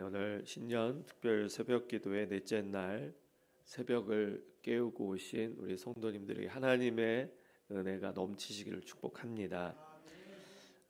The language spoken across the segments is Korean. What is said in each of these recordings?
네, 오늘 신년 특별 새벽 기도의 넷째 날 새벽을 깨우고 오신 우리 성도님들에게 하나님의 은혜가 넘치시기를 축복합니다.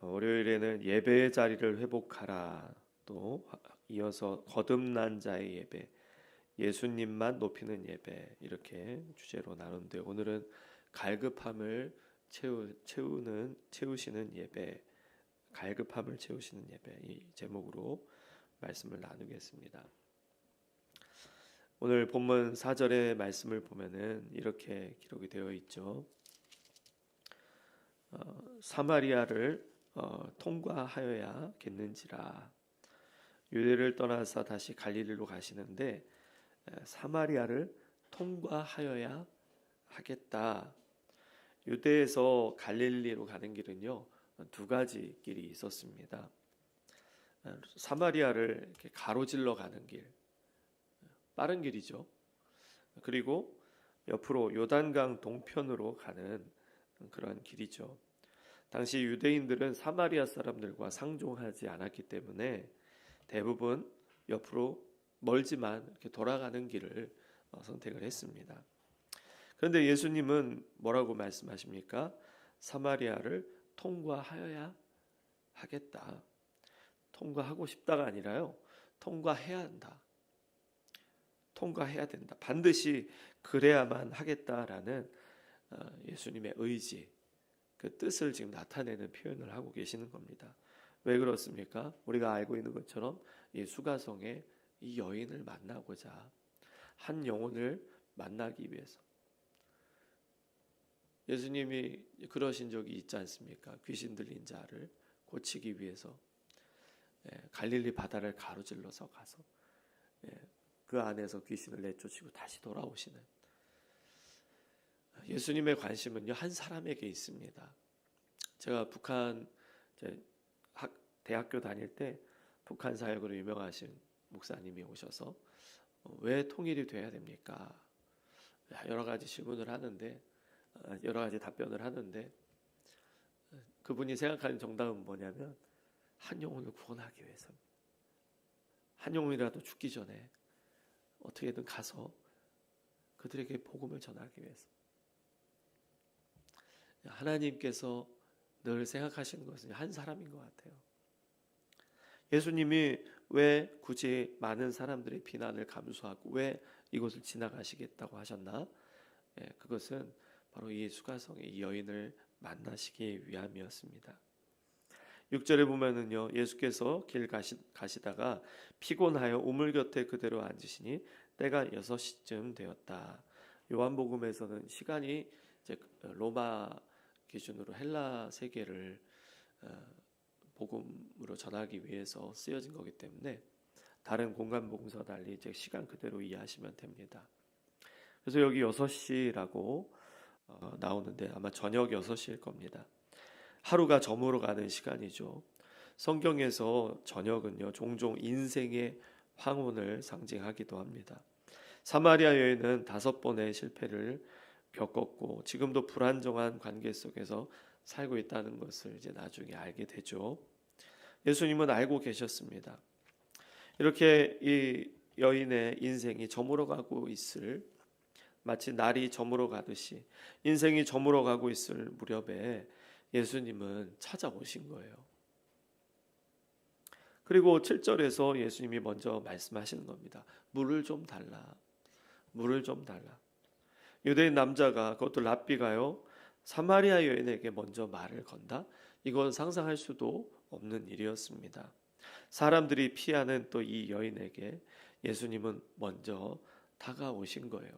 어, 월요일에는 예배의 자리를 회복하라 또 이어서 거듭난 자의 예배 예수님만 높이는 예배 이렇게 주제로 나누는데 오늘은 갈급함을 채우, 채우는 채우시는 예배 갈급함을 채우시는 예배 이 제목으로 말씀을 나누겠습니다. 오늘 본문 4절의 말씀을 보면은 이렇게 기록이 되어 있죠. 어, 사마리아를 어, 통과하여야겠는지라 유대를 떠나서 다시 갈릴리로 가시는데 에, 사마리아를 통과하여야 하겠다. 유대에서 갈릴리로 가는 길은요 두 가지 길이 있었습니다. 사마리아를 가로질러 가는 길, 빠른 길이죠. 그리고 옆으로 요단강 동편으로 가는 그런 길이죠. 당시 유대인들은 사마리아 사람들과 상종하지 않았기 때문에 대부분 옆으로 멀지만 이렇게 돌아가는 길을 어, 선택을 했습니다. 그런데 예수님은 뭐라고 말씀하십니까? 사마리아를 통과하여야 하겠다. 통과하고 싶다가 아니라요. 통과해야 한다. 통과해야 된다. 반드시 그래야만 하겠다라는 어, 예수님의 의지, 그 뜻을 지금 나타내는 표현을 하고 계시는 겁니다. 왜 그렇습니까? 우리가 알고 있는 것처럼 이 수가성에 이 여인을 만나고자 한 영혼을 만나기 위해서 예수님이 그러신 적이 있지 않습니까? 귀신 들린 자를 고치기 위해서 예, 갈릴리 바다를 가로질러서 가서 예, 그 안에서 귀신을 내쫓고 다시 돌아오시는 예수님의 관심은요 한 사람에게 있습니다. 제가 북한 학, 대학교 다닐 때 북한 사역으로 유명하신 목사님이 오셔서 어, 왜 통일이 돼야 됩니까? 여러 가지 질문을 하는데 어, 여러 가지 답변을 하는데 어, 그분이 생각하는 정답은 뭐냐면 한 영혼을 구원하기 위해서 한 영혼이라도 죽기 전에 어떻게든 가서 그들에게 복음을 전하기 위해서 하나님께서 늘 생각하시는 것은 한 사람인 것 같아요. 예수님이 왜 굳이 많은 사람들의 비난을 감수하고 왜 이곳을 지나가시겠다고 하셨나? 예, 그것은 바로 이 수가성의 이 여인을 만나시기 위함이었습니다. 6절에 보면은요. 예수께서 길 가시, 가시다가 피곤하여 우물 곁에 그대로 앉으시니 때가 6시쯤 되었다. 요한복음에서는 시간이 이제 로마 기준으로 헬라 세계를 어, 복음으로 전하기 위해서 쓰여진 거기 때문에 다른 공간 복음서와 달리 이제 시간 그대로 이해하시면 됩니다. 그래서 여기 6시라고 어, 나오는데 아마 저녁 6시일 겁니다. 하루가 저물어 가는 시간이죠. 성경에서 저녁은요, 종종 인생의 황혼을 상징하기도 합니다. 사마리아 여인은 다섯 번의 실패를 겪었고 지금도 불안정한 관계 속에서 살고 있다는 것을 이제 나중에 알게 되죠. 예수님은 알고 계셨습니다. 이렇게 이 여인의 인생이 저물어가고 있을 마치 날이 저물어 가듯이 인생이 저물어 가고 있을 무렵에 예수님은 찾아오신 거예요. 그리고 7절에서 예수님이 먼저 말씀하시는 겁니다. 물을 좀 달라. 물을 좀 달라. 유대인 남자가 그것도 랍비가요. 사마리아 여인에게 먼저 말을 건다. 이건 상상할 수도 없는 일이었습니다. 사람들이 피하는 또 이 여인에게 예수님은 먼저 다가오신 거예요.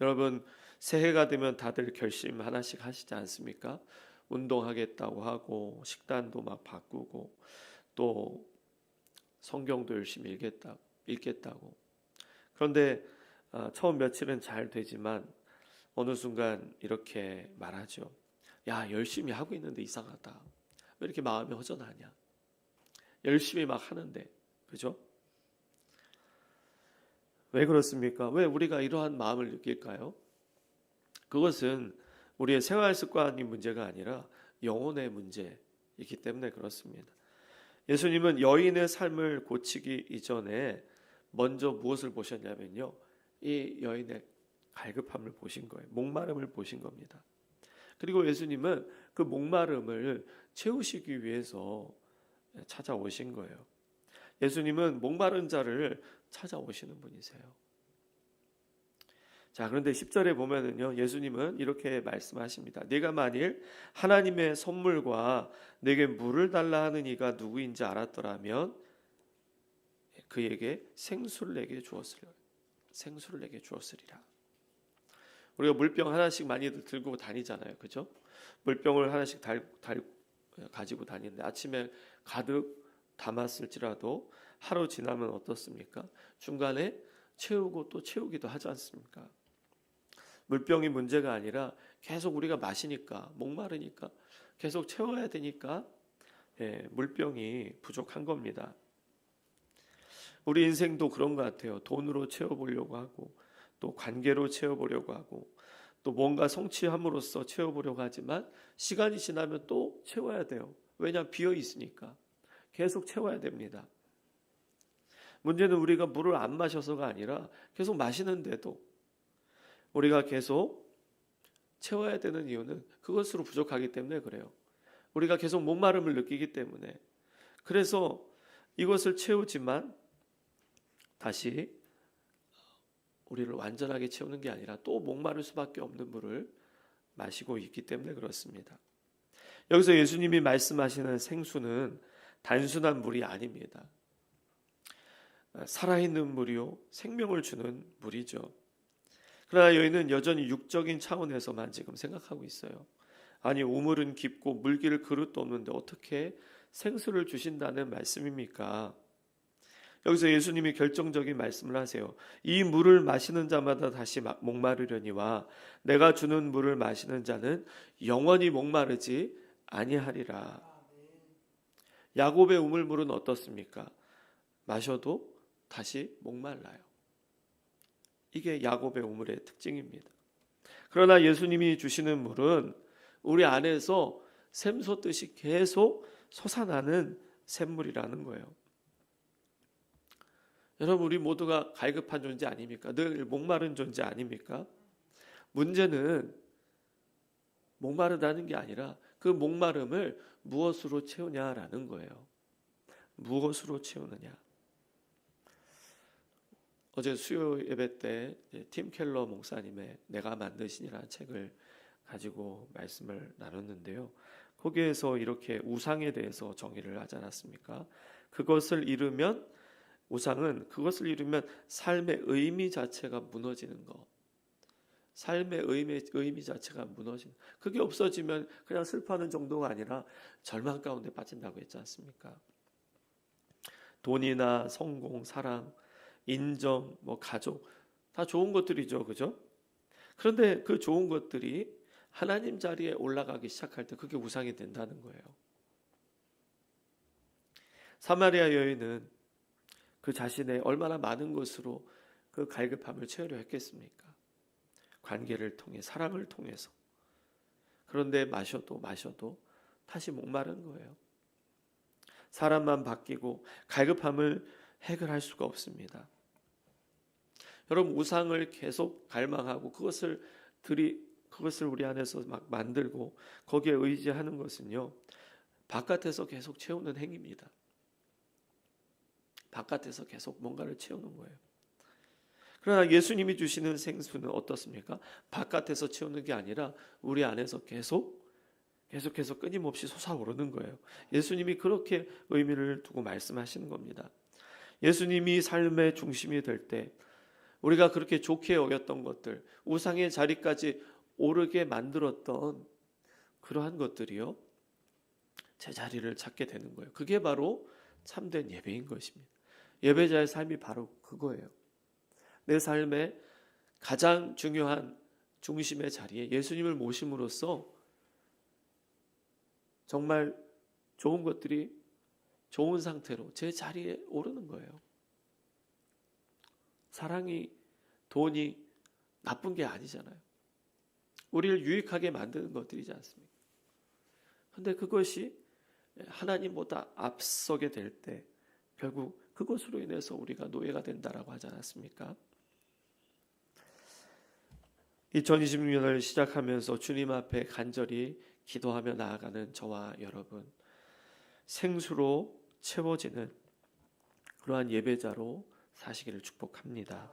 여러분 새해가 되면 다들 결심 하나씩 하시지 않습니까? 운동하겠다고 하고 식단도 막 바꾸고 또 성경도 열심히 읽겠다, 읽겠다고. 그런데 어, 처음 며칠은 잘 되지만 어느 순간 이렇게 말하죠. 야 열심히 하고 있는데 이상하다. 왜 이렇게 마음이 허전하냐? 열심히 막 하는데 그죠? 왜 그렇습니까? 왜 우리가 이러한 마음을 느낄까요? 그것은 우리의 생활 습관이 문제가 아니라 영혼의 문제이기 때문에 그렇습니다. 예수님은 여인의 삶을 고치기 이전에 먼저 무엇을 보셨냐면요. 이 여인의 갈급함을 보신 거예요. 목마름을 보신 겁니다. 그리고 예수님은 그 목마름을 채우시기 위해서 찾아오신 거예요. 예수님은 목마른 자를 찾아오시는 분이세요. 자, 그런데 10절에 보면은요. 예수님은 이렇게 말씀하십니다. 네가 만일 하나님의 선물과 내게 물을 달라 하는 이가 누구인지 알았더라면 그에게 생수를 내게 주었으리라. 생수를 내게 주었으리라. 우리가 물병 하나씩 많이 들고 다니잖아요. 그죠? 물병을 하나씩 달, 달 가지고 다니는데 아침에 가득 담았을지라도 하루 지나면 어떻습니까? 중간에 채우고 또 채우기도 하지 않습니까? 물병이 문제가 아니라 계속 우리가 마시니까 목마르니까 계속 채워야 되니까 예, 물병이 부족한 겁니다. 우리 인생도 그런 것 같아요. 돈으로 채워보려고 하고 또 관계로 채워보려고 하고 또 뭔가 성취함으로써 채워보려고 하지만 시간이 지나면 또 채워야 돼요. 왜냐 비어 있으니까 계속 채워야 됩니다. 문제는 우리가 물을 안 마셔서가 아니라 계속 마시는데도 우리가 계속 채워야 되는 이유는 그것으로 부족하기 때문에 그래요. 우리가 계속 목마름을 느끼기 때문에 그래서 이것을 채우지만 다시 우리를 완전하게 채우는 게 아니라 또 목마를 수밖에 없는 물을 마시고 있기 때문에 그렇습니다. 여기서 예수님이 말씀하시는 생수는 단순한 물이 아닙니다. 살아있는 물이요, 생명을 주는 물이죠. 그러나 여인은 여전히 육적인 차원에서만 지금 생각하고 있어요. 아니, 우물은 깊고 물기를 그릇도 없는데 어떻게 생수를 주신다는 말씀입니까? 여기서 예수님이 결정적인 말씀을 하세요. 이 물을 마시는 자마다 다시 목마르려니와 내가 주는 물을 마시는 자는 영원히 목마르지 아니하리라. 야곱의 우물물은 어떻습니까? 마셔도 다시 목말라요. 이게 야곱의 우물의 특징입니다. 그러나 예수님이 주시는 물은 우리 안에서 샘솟듯이 계속 솟아나는 샘물이라는 거예요. 여러분 우리 모두가 갈급한 존재 아닙니까? 늘 목마른 존재 아닙니까? 문제는 목마르다는 게 아니라 그 목마름을 무엇으로 채우냐라는 거예요. 무엇으로 채우느냐? 어제 수요 예배 때 팀 켈러 목사님의 내가 만드신이라는 책을 가지고 말씀을 나눴는데요. 거기에서 이렇게 우상에 대해서 정의를 하지 않았습니까? 그것을 잃으면 우상은 그것을 잃으면 삶의 의미 자체가 무너지는 거. 삶의 의미, 의미 자체가 무너지는. 그게 없어지면 그냥 슬퍼하는 정도가 아니라 절망 가운데 빠진다고 했지 않습니까? 돈이나 성공, 사랑, 인정, 뭐 가족 다 좋은 것들이죠, 그죠? 그런데 그 좋은 것들이 하나님 자리에 올라가기 시작할 때 그게 우상이 된다는 거예요. 사마리아 여인은 그 자신의 얼마나 많은 것으로 그 갈급함을 채우려 했겠습니까? 관계를 통해 사랑을 통해서 그런데 마셔도 마셔도 다시 목마른 거예요. 사람만 바뀌고 갈급함을 해결할 수가 없습니다. 여러분 우상을 계속 갈망하고 그것을 들이 그것을 우리 안에서 막 만들고 거기에 의지하는 것은요 바깥에서 계속 채우는 행위입니다. 바깥에서 계속 뭔가를 채우는 거예요. 그러나 예수님이 주시는 생수는 어떻습니까? 바깥에서 채우는 게 아니라 우리 안에서 계속 계속해서 끊임없이 솟아오르는 거예요. 예수님이 그렇게 의미를 두고 말씀하시는 겁니다. 예수님이 삶의 중심이 될 때 우리가 그렇게 좋게 여겼던 것들, 우상의 자리까지 오르게 만들었던 그러한 것들이요. 제자리를 찾게 되는 거예요. 그게 바로 참된 예배인 것입니다. 예배자의 삶이 바로 그거예요. 내 삶의 가장 중요한 중심의 자리에 예수님을 모심으로써 정말 좋은 것들이 좋은 상태로 제 자리에 오르는 거예요. 사랑이 돈이 나쁜 게 아니잖아요. 우리를 유익하게 만드는 것들이지 않습니까? 근데 그것이 하나님보다 앞서게 될 때 결국 그것으로 인해서 우리가 노예가 된다라고 하지 않았습니까? 2026년을 시작하면서 주님 앞에 간절히 기도하며 나아가는 저와 여러분 생수로 채워지는 그러한 예배자로 사시기를 축복합니다.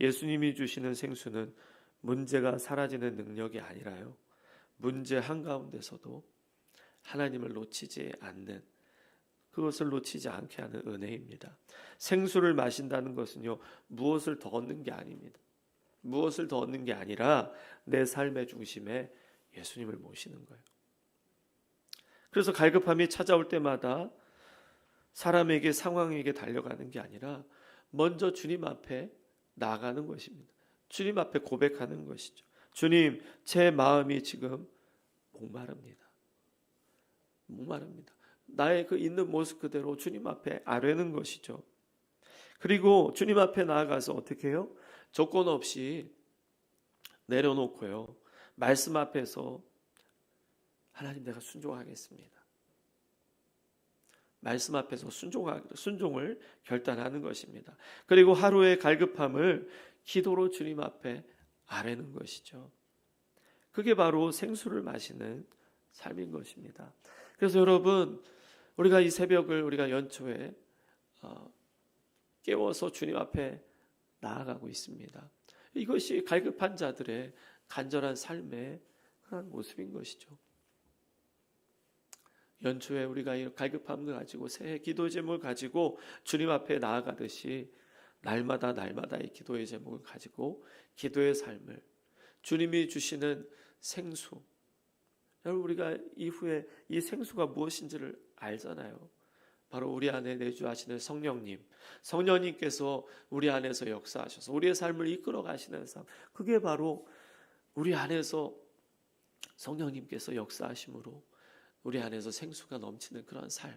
예수님이 주시는 생수는 문제가 사라지는 능력이 아니라요. 문제 한가운데서도 하나님을 놓치지 않는 그것을 놓치지 않게 하는 은혜입니다. 생수를 마신다는 것은요. 무엇을 더 얻는 게 아닙니다. 무엇을 더 얻는 게 아니라 내 삶의 중심에 예수님을 모시는 거예요. 그래서 갈급함이 찾아올 때마다 사람에게 상황에게 달려가는 게 아니라 먼저 주님 앞에 나가는 것입니다. 주님 앞에 고백하는 것이죠. 주님, 제 마음이 지금 목마릅니다. 목마릅니다. 나의 그 있는 모습 그대로 주님 앞에 아뢰는 것이죠. 그리고 주님 앞에 나아가서 어떻게 해요? 조건 없이 내려놓고요. 말씀 앞에서 하나님 내가 순종하겠습니다. 말씀 앞에서 순종하, 순종을 결단하는 것입니다. 그리고 하루의 갈급함을 기도로 주님 앞에 아뢰는 것이죠. 그게 바로 생수를 마시는 삶인 것입니다. 그래서 여러분 우리가 이 새벽을 우리가 연초에 어, 깨워서 주님 앞에 나아가고 있습니다. 이것이 갈급한 자들의 간절한 삶의 그런 모습인 것이죠. 연초에 우리가 이 갈급함을 가지고 새해 기도 제목을 가지고 주님 앞에 나아가듯이 날마다 날마다 이 기도의 제목을 가지고 기도의 삶을 주님이 주시는 생수 여러분 우리가 이후에 이 생수가 무엇인지를 알잖아요. 바로 우리 안에 내주하시는 성령님, 성령님께서 우리 안에서 역사하셔서 우리의 삶을 이끌어 가시는 삶. 그게 바로 우리 안에서 성령님께서 역사하심으로 우리 안에서 생수가 넘치는 그런 삶.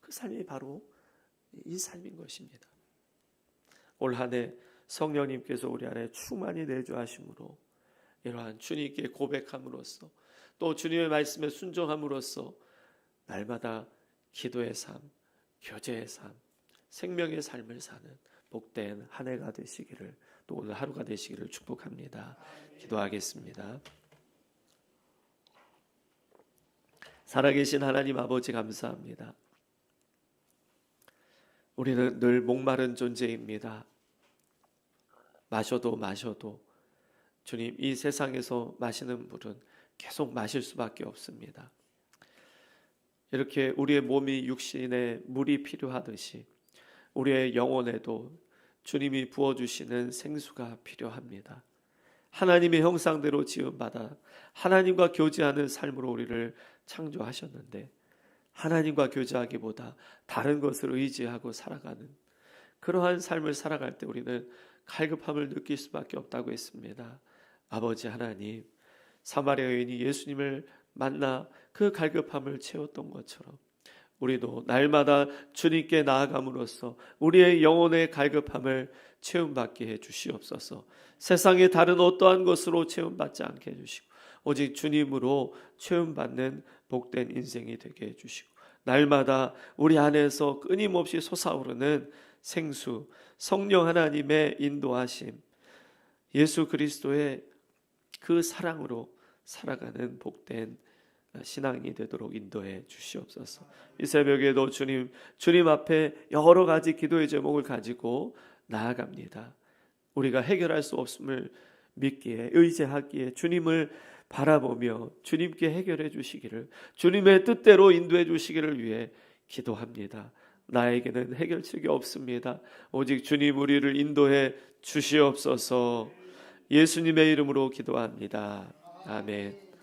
그 삶이 바로 이 삶인 것입니다. 올 한해 성령님께서 우리 안에 충만히 내주하심으로 이러한 주님께 고백함으로써 또 주님의 말씀에 순종함으로써 날마다 기도의 삶, 교제의 삶, 생명의 삶을 사는 복된 한 해가 되시기를 또 오늘 하루가 되시기를 축복합니다. 기도하겠습니다. 살아계신 하나님 아버지 감사합니다. 우리는 늘 목마른 존재입니다. 마셔도 마셔도 주님 이 세상에서 마시는 물은 계속 마실 수밖에 없습니다. 이렇게 우리의 몸이 육신에 물이 필요하듯이 우리의 영혼에도 주님이 부어 주시는 생수가 필요합니다. 하나님의 형상대로 지음 받아 하나님과 교제하는 삶으로 우리를 창조하셨는데 하나님과 교제하기보다 다른 것을 의지하고 살아가는 그러한 삶을 살아갈 때 우리는 갈급함을 느낄 수밖에 없다고 했습니다. 아버지 하나님, 사마리아 여인이 예수님을 만나 그 갈급함을 채웠던 것처럼 우리도 날마다 주님께 나아감으로써 우리의 영혼의 갈급함을 채움받게 해 주시옵소서. 세상의 다른 어떠한 것으로 채움받지 않게 해 주시고 오직 주님으로 채움받는 복된 인생이 되게 해 주시고 날마다 우리 안에서 끊임없이 솟아오르는 생수 성령 하나님의 인도하심 예수 그리스도의 그 사랑으로 살아가는 복된 신앙이 되도록 인도해 주시옵소서. 이 새벽에도 주님, 주님 앞에 여러 가지 기도의 제목을 가지고 나아갑니다. 우리가 해결할 수 없음을 믿기에, 의지하기에 주님을 바라보며 주님께 해결해 주시기를, 주님의 뜻대로 인도해 주시기를 위해 기도합니다. 나에게는 해결책이 없습니다. 오직 주님 우리를 인도해 주시옵소서 예수님의 이름으로 기도합니다. 아멘.